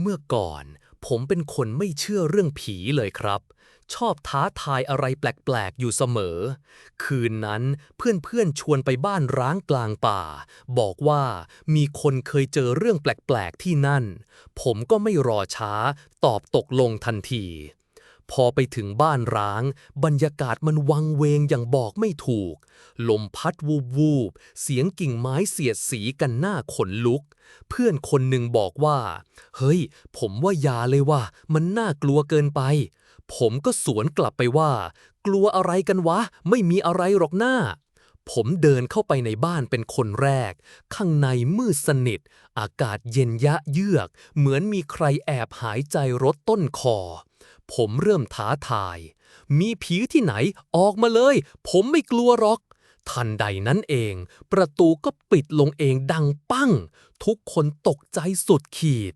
เมื่อก่อน ผมเป็นคนไม่เชื่อเรื่องผีเลยครับ ชอบท้าทายอะไรแปลก ๆ อยู่เสมอ คืนนั้นเพื่อน ๆ ชวนไปบ้านร้างกลางป่า บอกว่ามีคนเคยเจอเรื่องแปลก ๆ ที่นั่น ผมก็ไม่รอช้า ตอบตกลงทันที พอไปถึงบ้านร้าง บรรยากาศมันวังเวงอย่างบอกไม่ถูก ลมพัดวูบวูบเสียงกิ่งไม้เสียดสีกันหน้าขนลุก เพื่อนคนหนึ่งบอกว่า เฮ้ย ผมว่าอยาเลยว่า มันน่ากลัวเกินไป ผมก็สวนกลับไปว่า กลัวอะไรกันวะ ไม่มีอะไรหรอกหน้าผมเดินเข้าไปในบ้านเป็นคนแรก ข้างในมืดสนิท อากาศเย็นยะเยือก เหมือนมีใครแอบหายใจรดต้นคอ ผมเริ่มท้าทาย มีผีที่ไหนออกมาเลย ผมไม่กลัวหรอก ทันใดนั้นเอง ประตูก็ปิดลงเองดังปั้ง ทุกคนตกใจสุดขีด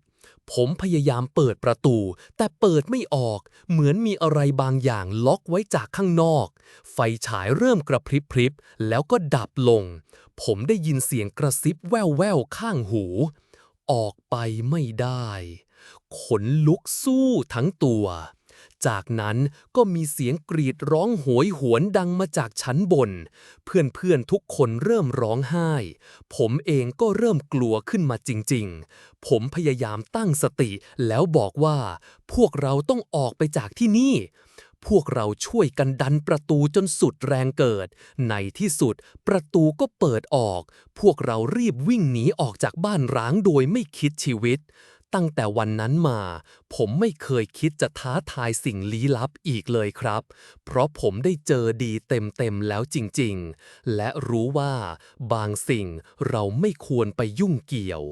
ผมพยายามเปิดประตู แต่เปิดไม่ออก เหมือนมีอะไรบางอย่างล็อกไว้จากข้างนอก ไฟฉายเริ่มกระพริบพริบแล้วก็ดับลง ผมได้ยินเสียงกระซิบแว่วๆข้างหู ออกไปไม่ได้ ขนลุกสู้ทั้งตัว จากนั้นก็มีเสียงกรีดร้องโหยหวนดังมาจากชั้นบน เพื่อนๆทุกคนเริ่มร้องไห้ ผมเองก็เริ่มกลัวขึ้นมาจริงๆ ผมพยายามตั้งสติแล้วบอกว่า พวกเราต้องออกไปจากที่นี่พวกเราช่วยกันดันประตูจนสุดแรงเกิด ในที่สุดประตูก็เปิดออก พวกเรารีบวิ่งหนีออกจากบ้านร้างโดยไม่คิดชีวิต ตั้งแต่วันนั้นมา ผมไม่เคยคิดจะท้าทายสิ่งลี้ลับอีกเลยครับ เพราะผมได้เจอดีเต็มๆแล้วจริงๆ และรู้ว่าบางสิ่งเราไม่ควรไปยุ่งเกี่ยว